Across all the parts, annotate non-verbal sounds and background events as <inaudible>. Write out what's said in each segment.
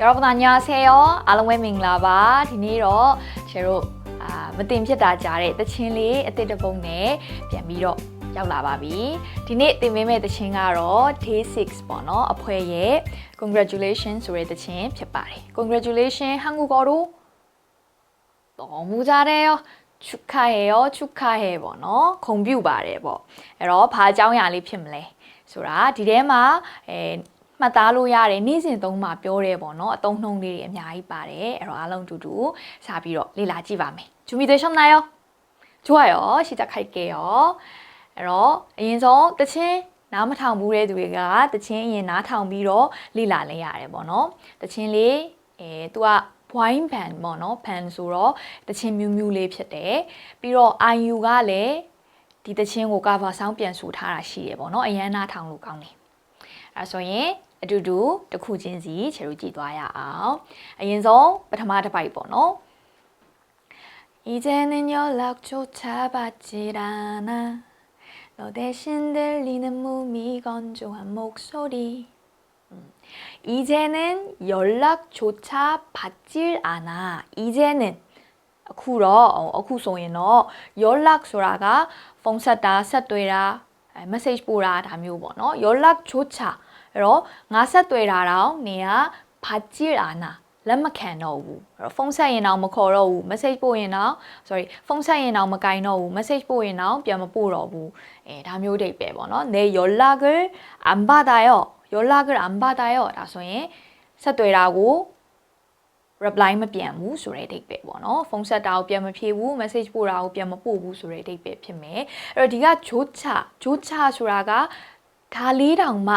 여러분 안녕하세요. အားလုံးပဲမင်္ဂလာပါဒီနေ့တော့ကျတို့အာမတင်ဖြစ်တာကြားတဲ့တချင်းလေးအသစ်တစ်ပုဒ်နဲ့ပြန်ပြီးတော့ရောက်လာပါပြီဒီနေ့တင်ပေးမယ့်တချင်းကတော့ day 6ပေါ့နော်အဖွဲရဲ့ congratulation ဆိုတဲ့တချင်းဖြစ်ပါတယ် congratulation 한국어로 너무 잘해요 축하해요 축하해 ပေါ့နော်ခုံပြုပါတယ်ပေါ့အဲ့တော့ဘာအကြောင်းအရာလေးဖြစ်မလဲဆိုတာဒီထဲမှာအဲ မှတ်သားလို့ရတယ်နေ့စဉ်သုံးမှာပြောတယ်ပေါ့နော်အသုံးနှုန်းလေးတွေအများကြီးပါတယ်အဲ့တော့အားလုံးတူတူရှာပြီးတော့လေ့လာကြည့်ပါမယ်ဂျူမီသေးရှုံးနိုင်ရောကျွားရောရှိတခိုက်ကေရောအဲ့တော့အရင်ဆုံးတချင်းနားမထောင်ဘူးတဲ့သူတွေကတချင်းအရင်နားထောင်ပြီးတော့လေ့လာလဲရတယ်ပေါ့နော်တချင်းလေးအဲ तू ကဘွိုင်းဖန်ပေါ့နော်ဖန်ဆိုတော့တချင်းမြူးမြူးလေးဖြစ်တယ်ပြီးတော့ IU ကလည်းဒီတချင်းကို cover ဆောင်းပြန်ဆိုထားတာရှိတယ်ပေါ့နော်အရန်နာထောင်လို့ကောင်းတယ်အဲဆိုရင် အတူတူတစ်ခုချင်းစီခြေတို့ကြည့်သွားရအောင်အရင်ဆုံးပထမတစ်ပိုက်ပေါ့နော် 이제는 연락조차 받질 않아 너 대신 들리는 무미건조한 목소리 음, 이제는 연락조차 받질 않아 이제는 အခုတော့အခုဆိုရင်တော့ 연락ဆိုတာကဖုန်းဆက်တာဆက်တွေ့တာအဲ message ပို့တာဒါမျိုးပေါ့နော် 연락조차 အဲ့တော့ငါဆက်တွေ့တာတော့နေက 받질 않아 လက်မခံတော့ဘူးအဲ့တော့ဖုန်းဆက်ရင်တော့မခေါ်တော့ဘူး message ပို့ရင်တော့ sorry ဖုန်းဆက်ရင်တော့မကင်တော့ဘူး message ပို့ရင်တော့ပြန်မပို့တော့ဘူးအဲဒါမျိုးတွေပဲပေါ့နော်내 연락을 안 받아요 연락을 안 받아요ဒါဆိုရင်ဆက်တွေ့တာကို reply မပြန်ဘူးဆိုတဲ့အဓိပ္ပာယ်ပေါ့နော်ဖုန်းဆက်တာကိုပြန်မဖြေဘူး message ပို့တာကိုပြန်မပို့ဘူးဆိုတဲ့အဓိပ္ပာယ်ဖြစ်မယ်အဲ့တော့ဒီကဂျိုးချဂျိုးချဆိုတာကဒါလေးတောင်မှ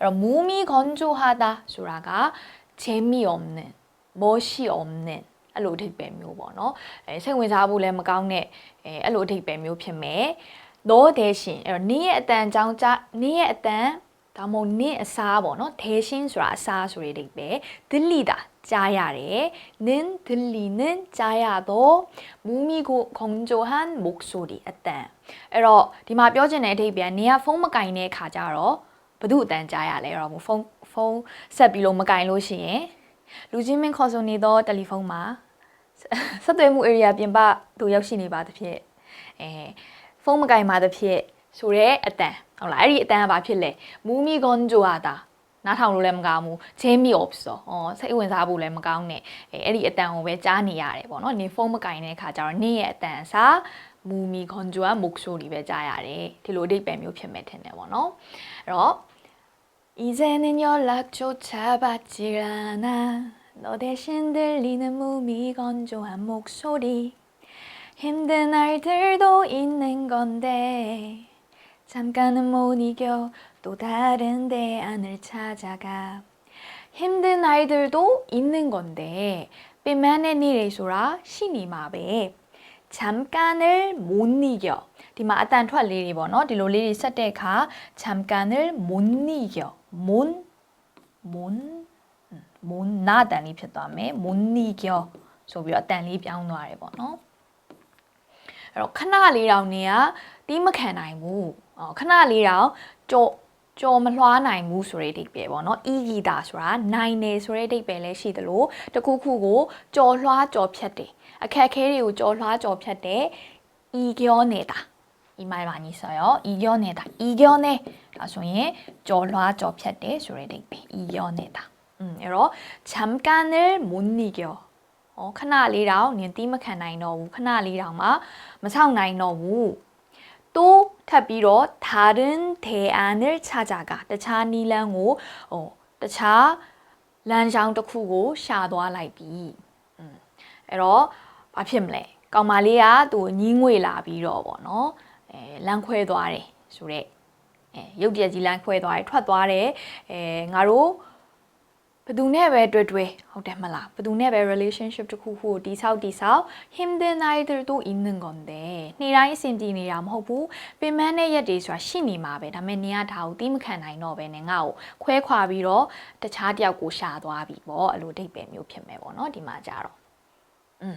အဲ့တော့မူမီခွန်ဂျူဟာတာဆိုတာကဂျေမီအုံနဲ့မောရှိအုံနဲ့အဲ့လိုအဓိပ္ပာယ်မျိုးပေါ့နော်အဲစိတ်ဝင်စားဖို့လည်းမကောင်းတဲ့အဲအဲ့လိုအဓိပ္ပာယ်မျိုးဖြစ်မယ်တော့တဲ့ရှင်အဲ့တော့နင်းရဲ့အတန်အကြောင်းကြားနင်းရဲ့အတန်ဒါမှမဟုတ်နင်းအစားပေါ့နော်ဒေရှင်းဆိုတာအစားဆိုတဲ့အဓိပ္ပာယ်ဒလီတာကြားရတယ်နင်းဒလီနင်းကြားရတော့မူမီကိုခုံဂျိုဟန်မုတ်ဆိုဒီအတန်အဲ့တော့ဒီမှာပြောချင်တဲ့အဓိပ္ပာယ်နင်းကဖုန်းမကင်တဲ့ခါကြတော့ ဘု து အတန်ကြားရလဲအဲ့တော့ဖုန်းဖုန်းဆက်ပြီးလို့မကင်လို့ရှိရင်လူချင်းမင်းခေါ်ဆိုနေသောတယ်လီဖုန်းမှာဆက်သွယ်မှု area ပြင်ပသူရောက်ရှိနေပါသဖြင့်အဲဖုန်းမကင်ပါသဖြင့်ဆိုတော့အတန်ဟုတ်လားအဲ့ဒီအတန်ကဘာဖြစ်လဲမူမီကွန်ဂျိုဟာတာနားထောင်လို့လည်းမကောင်းဘူးချင်းမီ opso ဩစိတ်ဝင်စားဖို့လည်းမကောင်းနဲ့အဲအဲ့ဒီအတန်ကိုပဲကြားနေရတယ်ပေါ့နော်နင်ဖုန်းမကင်တဲ့အခါကျတော့နင့်ရဲ့အတန်စားမူမီကွန်ဂျိုကမုတ်ဆိုးဒီပဲကြားရတယ်ဒီလိုအဓိပ္ပာယ်မျိုးဖြစ်မဲ့ထင်တယ်ပေါ့နော်အဲ့တော့ 이제는 연락조차 받질 않아 너 대신 들리는 무미건조한 목소리 힘든 날들도 있는 건데 잠깐은 못 이겨 또 다른 대안을 찾아가 힘든 날들도 있는 건데 삐만의 일이 소라 신이 마베 잠깐을 못 이겨 ဒီမှာအတန်ထွက်လေးတွေပေါ့နော်ဒီလိုလေးတွေဆက်တဲ့အခါ 잠깐을 못 이겨 못못မွန်နာတန်လေးဖြစ်သွားမယ်မွန်နီကျော်ဆိုပြီးတော့အတန်လေးပြောင်းသွားတယ်ပေါ့နော်အဲ့တော့ခဏလေးတောင်နေကတီးမခံနိုင်ဘူးအော်ခဏလေးတောင်ကြော်ကြော်မလွှားနိုင်ဘူးဆိုတဲ့အဓိပ္ပာယ်ပေါ့နော်အီဂီတာဆိုတာနိုင်တယ်ဆိုတဲ့အဓိပ္ပာယ်လည်းရှိသလိုတခုခုကိုကြော်လွှားကြော်ဖြတ်တယ်အခက်ခဲတွေကိုကြော်လွှားကြော်ဖြတ်တယ်အီကျော်နေတာ 이 말 많이 써 요. 이겨내 다, 이겨 내. 나중에 쫄라 좁혔 대, 소리되게 이겨내 다. 음, 이러 잠깐을 못 이 겨. 어, 큰아리랑 니는 띠막한나이 너무 큰아리랑 막 마상나이 너무 또 탑비로 다른 대안을 찾아 가. 대차 니랑오 어, 대차 란장 덕후고 샤도아 라이 비. 음, 이러 ဘာဖြစ်မလဲကောင်မလေးကသူ့ကိုညင်းငွေလာပြီးတော့ဗောနော် အဲလမ်းခွဲသွားတယ်ဆိုတော့အဲရုပ်တရက်ကြီးလမ်းခွဲသွားတယ်ထွက်သွားတယ်အဲငါတို့ဘသူနဲ့ပဲတွေ့တွေ့ဟုတ်တယ်မလားဘသူနဲ့ပဲ relationship တခုခုကိုတိဆောက်တိဆောက် him the night to in the gonde နေ့တိုင်းအဆင်ပြေနေတာမဟုတ်ဘူးပင်မနဲ့ရက်တွေဆိုတာရှိနေမှာပဲဒါပေမဲ့နေရတာကိုသီးမခံနိုင်တော့ပဲနဲ့ငါ့ကိုခွဲခွာပြီးတော့တခြားတယောက်ကိုရှာသွားပြီပေါ့အဲ့လိုအဓိပ္ပာယ်မျိုးဖြစ်မယ်ပေါ့နော်ဒီမှာကြတော့อืม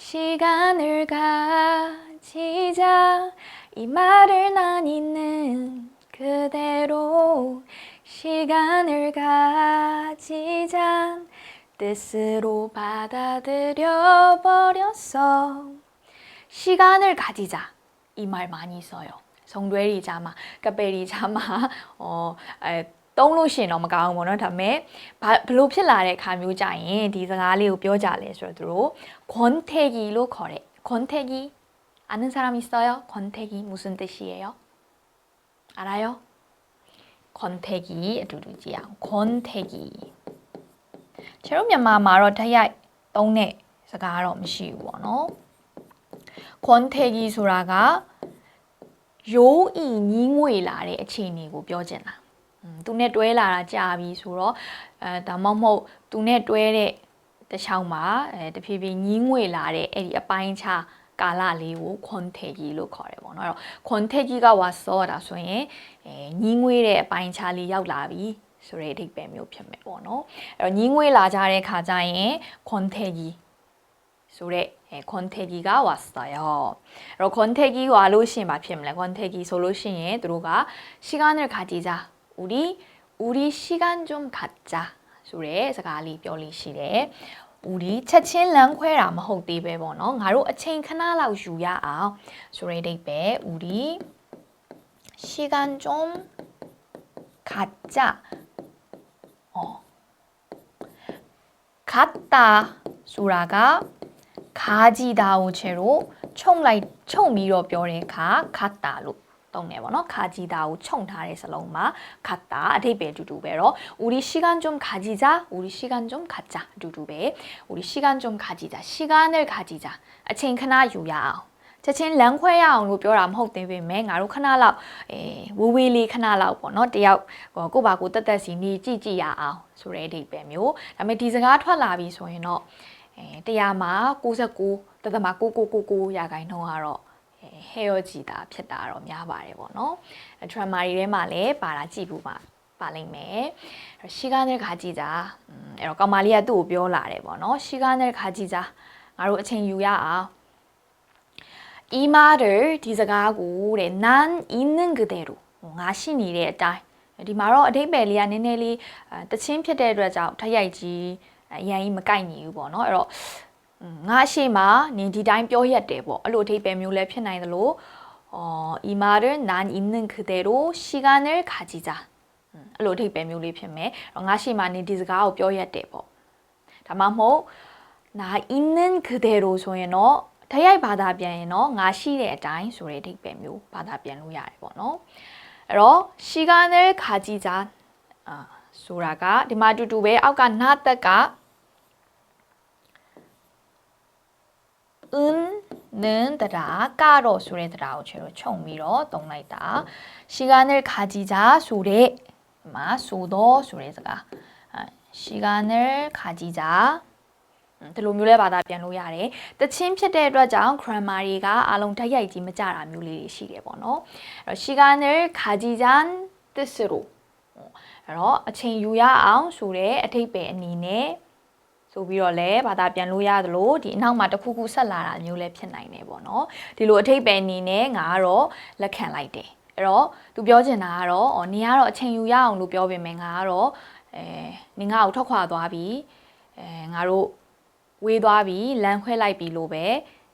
시간을 가지자 이 말을 난 있는 그대로 시간을 가지자 뜻으로 받아들여 버렸어. 시간을 가지자. 이 말 많이 써요. 성뢰리자마, 까베리자마, <laughs> 어, 에, တုံးလို့ရှိရင်တော့မကောင်းဘူးပေါ့နော်ဒါပေမဲ့ဘာဘလို့ဖြစ်လာတဲ့ခါမျိုးကြရင်ဒီစကားလေးကိုပြောကြလဲဆိုတော့သူတို့ 권태기 လို့ခေါ်တဲ့ 권태기 아는 사람 있어요? 권태기 무슨 뜻이에요? 알아요? 권태기 အတူတူကြည့်အောင် 권태기 ကျတို့မြန်မာမှာတော့ဓာတ်ရိုက်သုံးတဲ့စကားတော့မရှိဘူးပေါ့နော် 권태기 ဆိုတာကရိုးဤညီးငွေလာတဲ့အခြေအနေကိုပြောချင်တာอืม သူနဲ့တွဲလာတာကြာပြီဆိုတော့အဲဒါမှမဟုတ်သူနဲ့တွဲတဲ့တချောင်းမှာအဲတဖြည်းဖြည်းညီးငွေလာတဲ့အဲ့ဒီအပိုင်းခြားကာလလေးကို 권태기 လို့ခေါ်တယ်ပေါ့နော်အဲ့တော့ 권태기가 왔어 ဒါဆိုရင်အဲညီးငွေတဲ့အပိုင်းခြားလေးရောက်လာပြီဆိုတဲ့အဓိပ္ပာယ်မျိုးဖြစ်မယ်ပေါ့နော်အဲ့တော့ညီးငွေလာကြတဲ့ခါကျရင် 권태기 ဆိုတဲ့အဲ 권태기가 왔어요. အဲ့တော့ 권태기 와လို့ရှိရင်ဘာဖြစ်မလဲ 권태기 ဆိုလို့ရှိရင်သူတို့က 시간을 가지자. 우리 우리 시간 좀 갖자. 그래 서 가리 별리 시래. 우리 차친랑 회람 혹디베 번호 가로 아체인 하나라고 주야 아. 그래 데베 우리 시간 좀 갖자. 어. 갔다 소라가 가지다오 채로 총 라이 총 미러 별에 가 갔다로 သုံးတယ်ပေါ့နော် 가지다오 총ထားတဲ့စလုံးမှာ 갖다 အဓိပ္ပာယ်အတူတူပဲတော့ 우리 시간 좀 가지자 우리 시간 좀 갖자 အတူတူပဲ 우리 시간 좀 가지자 시간을 가지자 အချိန်ခဏယူရအောင်ချက်ချင်းလမ်းခွဲရအောင်လို့ပြောတာမဟုတ်သေးပေမဲ့ငါတို့ခဏလောက်အဲဝေးဝေးလေးခဏလောက်ပေါ့နော်တယောက်ကိုယ့်ဘာကိုယ်တက်တက်စီနေကြည့်ကြည့်ရအောင်ဆိုတဲ့အဓိပ္ပာယ်မျိုးဒါပေမဲ့ဒီစကားထွက်လာပြီဆိုရင်တော့အဲတရားမှာ69တသက်မှာ9999ရာခိုင်နှုန်းကတော့ ဟဲရောကြည်တာဖြစ်တာတော့များပါတယ်ပေါ့နော်။ drama တွေထဲမှာလည်းပါတာကြည့်ဖို့ပါပါလိမ့်မယ်။ရှီကားနဲ့ခါကြည့်ကြ။အဲ့တော့ကောင်မလေးကသူ့ကိုပြောလာတယ်ပေါ့နော်။ရှီကားနဲ့ခါကြည့်ကြ။ငါတို့အချိန်ယူရအောင်။이말을디စကားကိုတဲ့난 있는 그대로ငါရှိနေတဲ့အတိုင်းဒီမှာတော့အတိတ်ပဲလေးကနည်းနည်းလေးတချင်းဖြစ်တဲ့အတွက်ကြောင့်ထက်ရိုက်ကြီးအရင်ကြီးမကိုက်ညီဘူးပေါ့နော်အဲ့တော့ ငါအရှိမနင်ဒီတိုင်းပြောရက်တယ်ပေါ့အဲ့လိုအထိပ္ပယ်မျိုးလည်းဖြစ်နိုင်သလို어 이 말은 난 있는 그대로 시간을 가지자 အဲ့လိုအထိပ္ပယ်မျိုးလေးဖြစ်မယ်ငါရှိမနင်ဒီစကားကိုပြောရက်တယ်ပေါ့ဒါမှမဟုတ်나 있는 그대로ဆိုရင်တော့ဓာတ်ရိုက်ဘာသာပြန်ရင်တော့ငါရှိတဲ့အတိုင်းဆိုတဲ့အဓိပ္ပာယ်မျိုးဘာသာပြန်လို့ရတယ်ပေါ့နော်အဲ့တော့ 시간을 가지자 အာဆိုတာကဒီမှာအတူတူပဲအောက်ကနာတက်က 은는 드라 까로 소리 드라고 죄로 총미로 동나이다 시간을 가지자 소리 마 소도 소리가 시간을 가지자 ဒီလိုမျိုးလဲဘာသာပြန်လို့ရတယ်။တချင်းဖြစ်တဲ့အတွက်ကြောင့် grammar တွေကအားလုံးတိုက်ရိုက်ကြီးမကြတာမျိုးလေးတွေရှိတယ်ပေါ့နော်။အဲ့တော့ 시간을 가지잔 뜻으로 အဲ့တော့အချိန်ယူရအောင်ဆိုတဲ့အထိပ္ပယ်အနေနဲ့ ဆိုပြီးတော့လည်းဘာသာပြန်လို့ရသလိုဒီအနောက်မှာတစ်ခုခုဆက်လာတာမျိုးလည်းဖြစ်နိုင်တယ်ပေါ့နော်ဒီလိုအထိပ္ပယ်အနေနဲ့ငါကတော့လက်ခံလိုက်တယ်အဲ့တော့သူပြောချင်တာကတော့အော်နင်ကတော့အချိန်ယူရအောင်လို့ပြောပေမဲ့ငါကတော့အဲနင်ငါ့ကိုထွက်ခွာသွားပြီအဲငါတို့ဝေးသွားပြီလမ်းခွဲလိုက်ပြီလို့ပဲ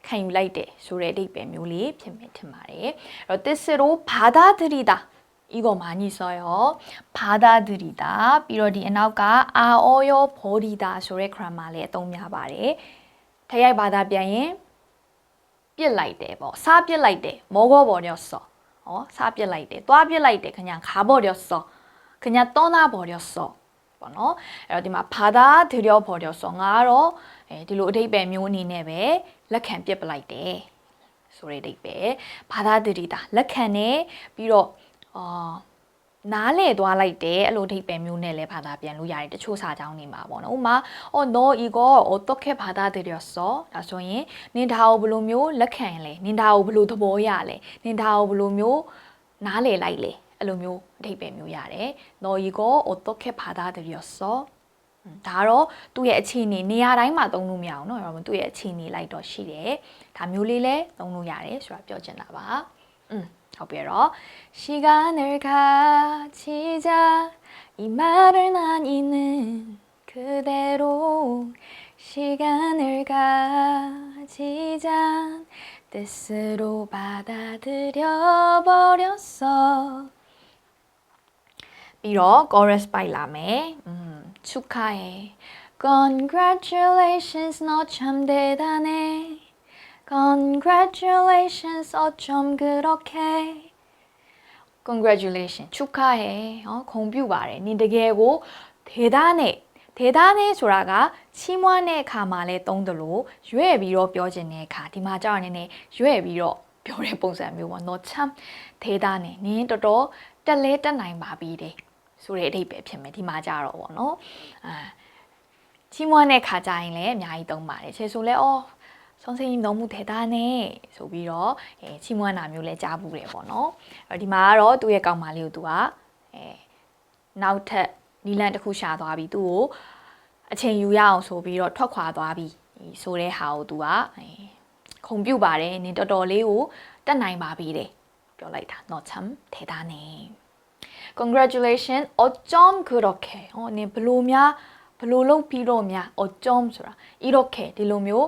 ခံယူလိုက်တယ်ဆိုတဲ့အဓိပ္ပာယ်မျိုးလေးဖြစ်မယ်ထင်ပါတယ်အဲ့တော့ this လို့ဘာသာသတိတာ 이거 많이 써요. 받아들이다. ပြီးတော့ဒီအနောက်က 아어요 버리다 ဆိုတဲ့ grammar လေးအသုံးများပါတယ်။ထရိုက်ဘာသာပြန်ရင်ပြစ်လိုက်တယ်ပေါ့။စားပြစ်လိုက်တယ်။မော거버렸어။ဟောစားပြစ်လိုက်တယ်။သွားပြစ်လိုက်တယ်그냥가버렸어။그냥떠나버렸어။ပေါ့နော်။အဲ့တော့ဒီမှာဘာသာ들여버렸어 ။ငါကတော့အဲဒီလိုအဓိပ္ပာယ်မျိုးအနေနဲ့ပဲလက်ခံပြစ်ပလိုက်တယ်။ဆိုတဲ့အဓိပ္ပာယ်ဘာသာ들이다လက်ခံနေပြီးတော့ အာနားလေသွားလိုက်တယ်အဲ့လိုအဓိပ္ပာယ်မျိုးနဲ့လည်းဘာသာပြန်လို့ရတယ်တချို့စာကြောင်းတွေမှာပေါ့နော်ဥမာအော် no ego အော်တော့ခဲ့ဘာသာတွေရောစောဒါဆိုရင်နင်ဒါကိုဘယ်လိုမျိုးလက်ခံလဲနင်ဒါကိုဘယ်လိုသဘောရလဲနင်ဒါကိုဘယ်လိုမျိုးနားလေလိုက်လဲအဲ့လိုမျိုးအဓိပ္ပာယ်မျိုးရတယ် no ego အော်တော့ခဲ့ဘာသာတွေရောစောဒါတော့သူ့ရဲ့အခြေအနေနေရာတိုင်းမှာသုံးလို့မရအောင်เนาะဒါမှသူ့ရဲ့အခြေအနေလိုက်တော့ရှိတယ်ဒါမျိုးလေးလဲသုံးလို့ရတယ်ဆိုတာပြောချင်တာပါอืม 더불어 시간을 가지자. 이 말을 난 이는 그대로 시간을 가지자. 뜻으로 받아들여 버렸어. 비록 chorus by 람의 음, 축하해. Congratulations 너 참 대단해. Congratulations 어쩜 그렇게 Congratulations 축하해 어, 공뷰 말해 니 되게고 대단해 대단해 조라가 심원의 가말에 똥들로 유해비로 뼈지네 가 디마자네네 유해비로 뼈의 봉사한 묘원 너참 대단해 니 또또 떼래 떼나이 마비래 소리 대입에 편매 디마자로 원어 아 심원의 가자인 래 많이 똥 말해 제소 래 어. မ်းတဲ့ခါကြရင်လည်းအများကြီးသုံးပါတယ်ခြေဆိုလဲအော် 선생님 너무 대단해 ဆိုပြီးတော့အဲချီးမွမ်းတာမျိုးလဲကြားဘူးတယ်ပေါ့နော်အဲ့ဒီမှာကတော့သူ့ရဲ့ကောင်မလေးကိုသူကအဲနောက်ထပ်နီလန်တစ်ခုရှာသွားပြီးသူ့ကိုအချိန်ယူရအောင်ဆိုပြီးတော့ထွက်ခွာသွားပြီးဆိုတဲ့ဟာကိုသူကအဲခုံပြုတ်ပါတယ်နင်တော်တော်လေးကိုတက်နိုင်ပါပြီတဲ့ပြောလိုက်တာတော့참 대단해 congratulation 어쩜 그렇게 어နင်ဘလို့များဘလို့လုပ်ပြီးတော့များ어쩜ဆိုတာ 이렇게 ဒီလိုမျိုး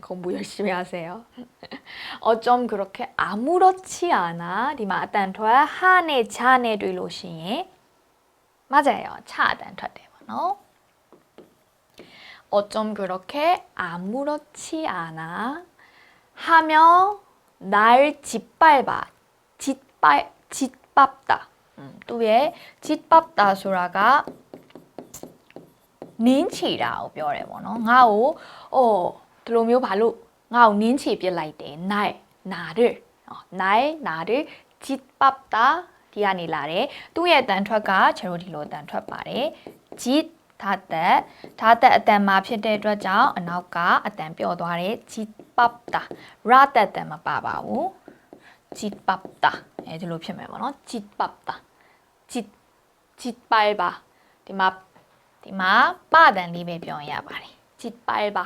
공부 열심히 하세요. <laughs> 어쩜 그렇게 아무렇지 않아. 디마 아딴 토야 한에 잔에 되로시에 맞아요. 차 아딴 토야 되고 어쩜 그렇게 아무렇지 않아 하며 날 짓밟아 짓밟 짓밟다. 음, 또에 짓밟다 소라가 နင်းချီတာကိုပြောတယ်ပေါ့နော်ငါ့ကိုအိုး ဒီလိုမျိုးဘာလို့ငါ့ကိုနင်းချီပစ်လိုက်တယ်နိုင်နာတယ်နိုင်နာတယ်ဂျစ်ပတ်တာဒီကနေလာတယ်သူ့ရဲ့အတန်ထွက်ကချယ်တို့ဒီလိုအတန်ထွက်ပါတယ်ဂျစ်ထားတဲ့ထားတဲ့အတန်မှာဖြစ်တဲ့အတွက်ကြောင့်အနောက်ကအတန်ပြော့သွားတယ်ဂျစ်ပတ်တာရတဲ့တန်မပါပါဘူးဂျစ်ပတ်တာအဲဒီလိုဖြစ်မယ်ပေါ့နော်ဂျစ်ပတ်တာဂျစ်ဂျစ်ပိုင်ပါဒီမှာဒီမှာပတန်လေးပဲပြောရင်ရပါတယ်ဂျစ်ပိုင်ပါ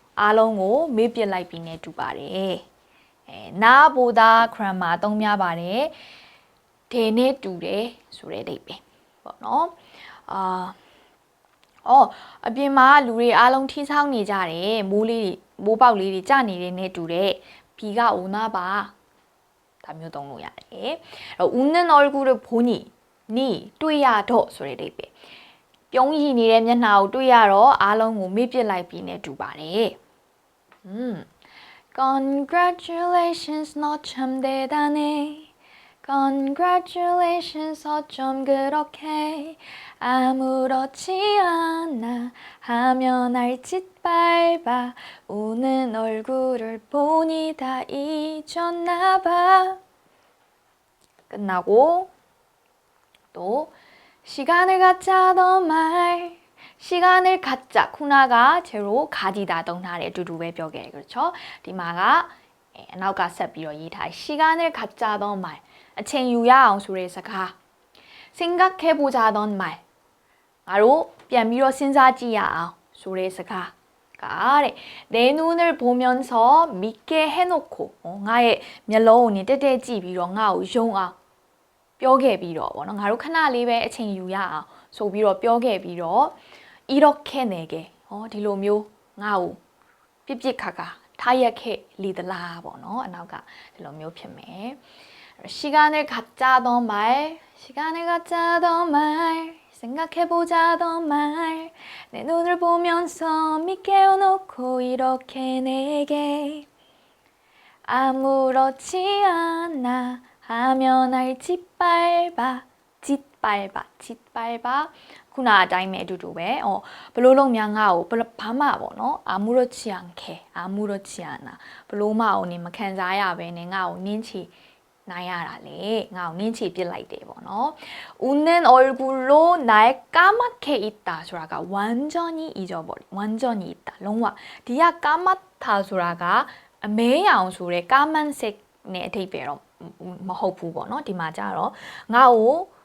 အားလုံးကိုမေ့ပစ်လိုက်ပြီးနေတူပါတယ်အဲနာဘူတာခရမ်မာသုံးများပါတယ်ဒေနဲ့တူတယ်ဆိုတဲ့အဓိပ္ပာယ်ပေါ့နော်အာအော်အပြင်မှာလူတွေအားလုံးထိဆောက်နေကြတယ်မိုးလေးတွေမိုးပေါက်လေးတွေကျနေတဲ့နဲ့တူတယ်ဘီကဦးနာပါဒါမျိုးသုံးလို့ရတယ်အဲ့တော့ဦးနန်တော်ကူတို့ဘုန်းကြီးနီတွေ့ရတော့ဆိုတဲ့အဓိပ္ပာယ်ပြုံးရည်နေတဲ့မျက်နှာကိုတွေ့ရတော့အားလုံးကိုမေ့ပစ်လိုက်ပြီးနဲ့တူပါတယ် 음. Congratulations 너 참 대단해. Congratulations 어쩜 그렇게. 아무렇지 않아 하며 날 짓밟아. 우는 얼굴을 보니 다 잊었나 봐. 끝나고 또 시간을 갖자던 말 시간을 갖자 쿠나가 제로 가지다 덩날의 두두의 벽에 그렇죠 디마가 예, 나우가 셋비로 이다 시간을 갖자던 말 အချိန်ယူရအောင်ဆိုတဲ့စကားစဉ်းစားခဲ့ဖို့ကြတော့မိုင်ငါတို့ပြန်ပြီးတော့စဉ်းစားကြည့်ရအောင်ဆိုတဲ့စကားကတဲ့내 눈을 보면서 믿게 해놓고 어, 나의 မျက်လုံးကိုနေတက်တက်ကြည့်ပြီးတော့ငါ့ကိုယုံအောင်ပြောခဲ့ပြီးတော့ဗောနော်ငါတို့ခဏလေးပဲအချိန်ယူရအောင်ဆိုပြီးတော့ပြောခဲ့ပြီးတော့ 이렇게 내게 어, 딜로묘 아우 삐삐카가 다이아케 리드라보 너 나가 딜로묘 편매. 시간을 갖자 더 말 시간을 갖자 더 말 생각해보자 더 말 내 눈을 보면서 믿게워놓고 이렇게 내게. 아무렇지 않아 하면 알지 빨바 밟아, 짓밟아, 짓밟아. ခုနအတိုင်းပဲအတူတူပဲ။အော်ဘလို့လုံးများငါ့ကိုဘာမှပေါ့နော်။အာမူရချီအောင်ခဲအာမူရချီအောင်နာဘလို့မအောင်နေမခံစားရပဲနဲ့ငါ့ကိုနင်းချီနိုင်ရတာလေငါ့ကိုနင်းချီပစ်လိုက်တယ်ပေါ့နော်။ 웃는 얼굴로 날 까맣게 있다ဆိုတာက 완전히 잊어버리. 완전히 있다. လုံးဝဒီက 까맣다ဆိုတာကအမဲရောင်ဆိုတဲ့ကာမန်စစ်နဲ့အထိပ္ပယ်တော့မဟုတ်ဘူးပေါ့နော်ဒီမှာကြတော့ငါ့ကို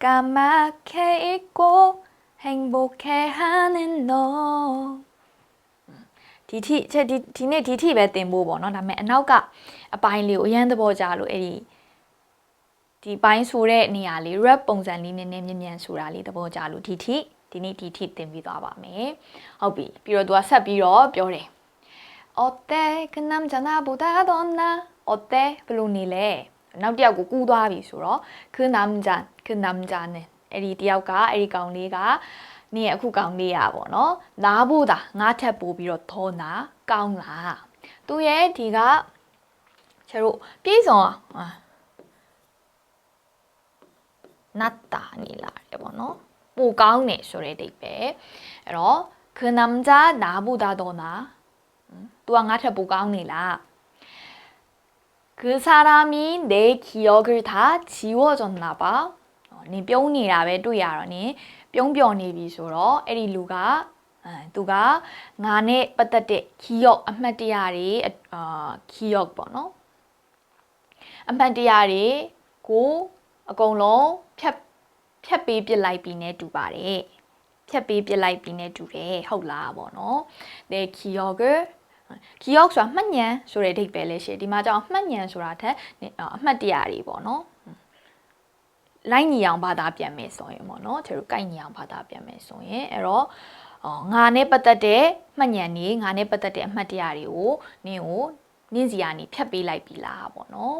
까맣게 잊고 행복해 하는 너 ဒီထိချက်ဒီဒီနေ့ဒီထိပဲတင်ဖို့ပေါ့နော်ဒါပေမဲ့အနောက်ကအပိုင်းလေးကိုအရန်သဘောကျလို့အဲ့ဒီဒီပိုင်းဆိုတဲ့နေရာလေး rap ပုံစံလေးနည်းနည်းမြင်မြန်ဆိုတာလေးသဘောကျလို့ဒီထိဒီနေ့ဒီထိသင်ပြီးသွားပါမယ်ဟုတ်ပြီပြီးတော့သူကဆက်ပြီးတော့ပြောတယ် 어때 그 남자 나보다 더 나? 어때? ဘယ်လိုနေလဲ နောက်တစ်ယောက်ကိုကူးသွားပြီဆိုတော့ခွန်းနမ်ဂျန်ခွန်းနမ်ဂျန်နဲ့အဲ့ဒီတယောက်ကအဲ့ဒီကောင်လေးကနင်အခုကောင်လေးရပါတော့နားဖို့တာငါထက်ပိုပြီးတော့သောနာကောင်းလားသူရဲ့ဒီကချေတို့ပြေးဆောင်อ่ะနတ်တာနေလာတယ်ပေါ့နော်ပိုကောင်းတယ်ဆိုတဲ့အဓိပ္ပာယ်အဲ့တော့ခနမ်ဂျာနာဘူဒါဒေါနာသူကငါထက်ပိုကောင်းနေလား 그 사람이 내 기억을 다 지워줬나 봐. 어, နင်ပြုံးနေတာပဲတွေ့ရတော့နင်ပြုံးပြော်နေပြီဆိုတော့အဲ့ဒီလူကအဲသူကငါနဲ့ပတ်သက်တဲ့ key အမှတ်တရတွေအာ key ပေါ့နော်အမှတ်တရတွေကိုအကုန်လုံးဖြတ်ဖြတ်ပေးပြစ်လိုက်ပြီးနဲ့တူပါတယ်ဖြတ်ပေးပြစ်လိုက်ပြီးနဲ့တူတယ်ဟုတ်လားပေါ့နော် ဂီယောက်ဆိုတာမှတ်ညံဆိုတဲ့အဓိပ္ပာယ်လေးရှိဒီမှာကြောင့်မှတ်ညံဆိုတာထက်အမှတ်တရတွေပေါ့နော်လိုက်ညီအောင်ဘာသာပြန်မယ်ဆိုရင်ပေါ့နော်သူတို့ကိုက်ညီအောင်ဘာသာပြန်မယ်ဆိုရင်အဲ့တော့ငါနဲ့ပတ်သက်တဲ့မှတ်ညံနေငါနဲ့ပတ်သက်တဲ့အမှတ်တရတွေကိုနင်းကိုနင်းစီကနေဖြတ်ပေးလိုက်ပြီလားပေါ့နော်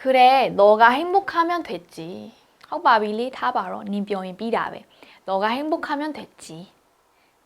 ခရဲတော့ဂိုင်းမုခမ်းမြောင်ထွက်ကြီးဟုတ်ပါပြီလေထားပါတော့နင်းပြောရင်ပြီးတာပဲတော့ဂိုင်းမုခမ်းမြောင်ထွက်ကြီး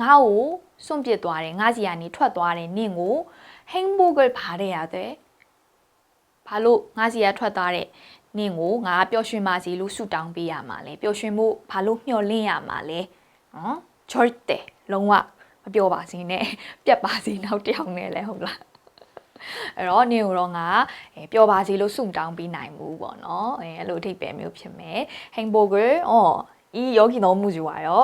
ငါ့ကိုစွန့်ပစ်သွားတယ်ငါစီကနေထွက်သွားတယ်နင့်ကိုဟင်းဘိုးကဘာတဲ့ရတဲ့ဘာလို့ငါစီကထွက်သွားတဲ့နင့်ကိုငါပျော်ရွှင်ပါစေလို့ဆုတောင်းပေးရမှာလဲပျော်ရွှင်ဖို့ဘာလို့မျှော်လင့်ရမှာလဲနော်ချော်တဲ့လုံးဝမပြောပါစေနဲ့ပြတ်ပါစေနောက်တယောက်နဲ့လဲဟုတ်လားအဲ့တော့နေတော့ငါပျော်ပါစေလို့ဆုတောင်းပေးနိုင်မှုပေါ့နော်အဲအဲ့လိုအထိပ္ပယ်မျိုးဖြစ်မယ် Hamburger အော်ဤယောဂီတော်မူဇူပါရော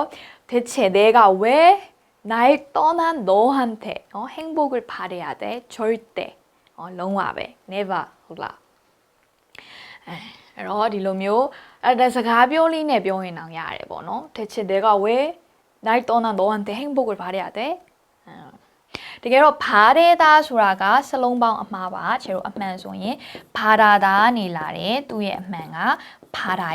대체 내가 왜 날 떠난 너한테 어, 행복을 바래야 돼? 절대. 어, 영화배. never. ဟုတ်လားအဲအဲ့တော့ဒီလိုမျိုးအဲ့ဒါစကားပြောလေးနဲ့ပြောရင်တော့ရတယ်ပေါ့နော်။ 대체 내가 왜날 떠난 너한테 행복을 바래야 돼? တကယ်တော့ဘာရဲတာဆိုတာကစလုံးပေါင်းအမှားပါခြေတို့အမှန်ဆိုရင်ဘာသာတာနေလာတယ်သူ့ရဲ့အမှန်ကဘာသာ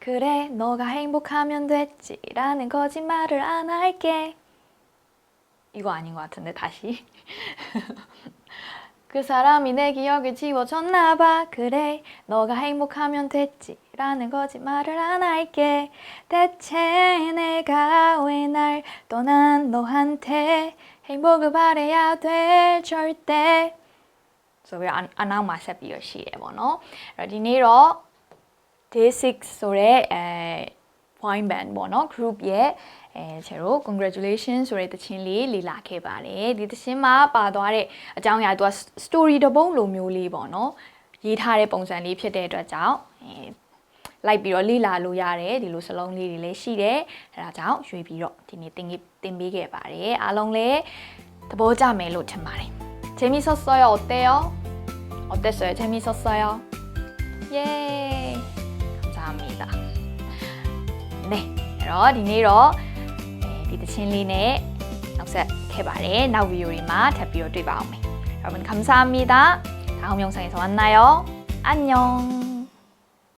그래 너가 행복하면 됐지 라는 거짓말을 안 할게. 이거 아닌 것 같은데 다시. <laughs> 그 사람이 내 기억을 지워줬나 봐. 그래 너가 행복하면 됐지 라는 거짓말을 안 할게. 대체 내가 왜 날 떠난 너한테 행복을 바래야 돼 절대. So we're on, on myself, you or she, bueno. Dinero day 6ဆိုတဲ့အဲ point band ပေါ့နော် group ရဲ့အဲကျတို့ congratulation ဆိုတဲ့တခြင်းလေးလေ့လာခဲ့ပါတယ်ဒီတခြင်းမှာပါသွားတဲ့အကြောင်းအရာသူက story တစ်ပုဒ်လိုမျိုးလေးပေါ့နော်ရေးထားတဲ့ပုံစံလေးဖြစ်တဲ့အတွက်ကြောင့်အဲလိုက်ပြီးတော့လေ့လာလို့ရတယ်ဒီလိုစလုံးလေးတွေလည်းရှိတယ်အဲဒါကြောင့်ရွေးပြီးတော့ဒီနေ့သင်သင်ပေးခဲ့ပါတယ်အားလုံးလည်းသဘောကျမယ်လို့ထင်ပါတယ် 재밌었어요. 어때요? 어땠어요? 재밌었어요? 예. 감사합니다. 네, 그럼 디네로 네, 리드 친리네 낙서 개발의 나우요리마 대비오리 마음에 여러분 감사합니다. 다음 영상에서 만나요. 안녕.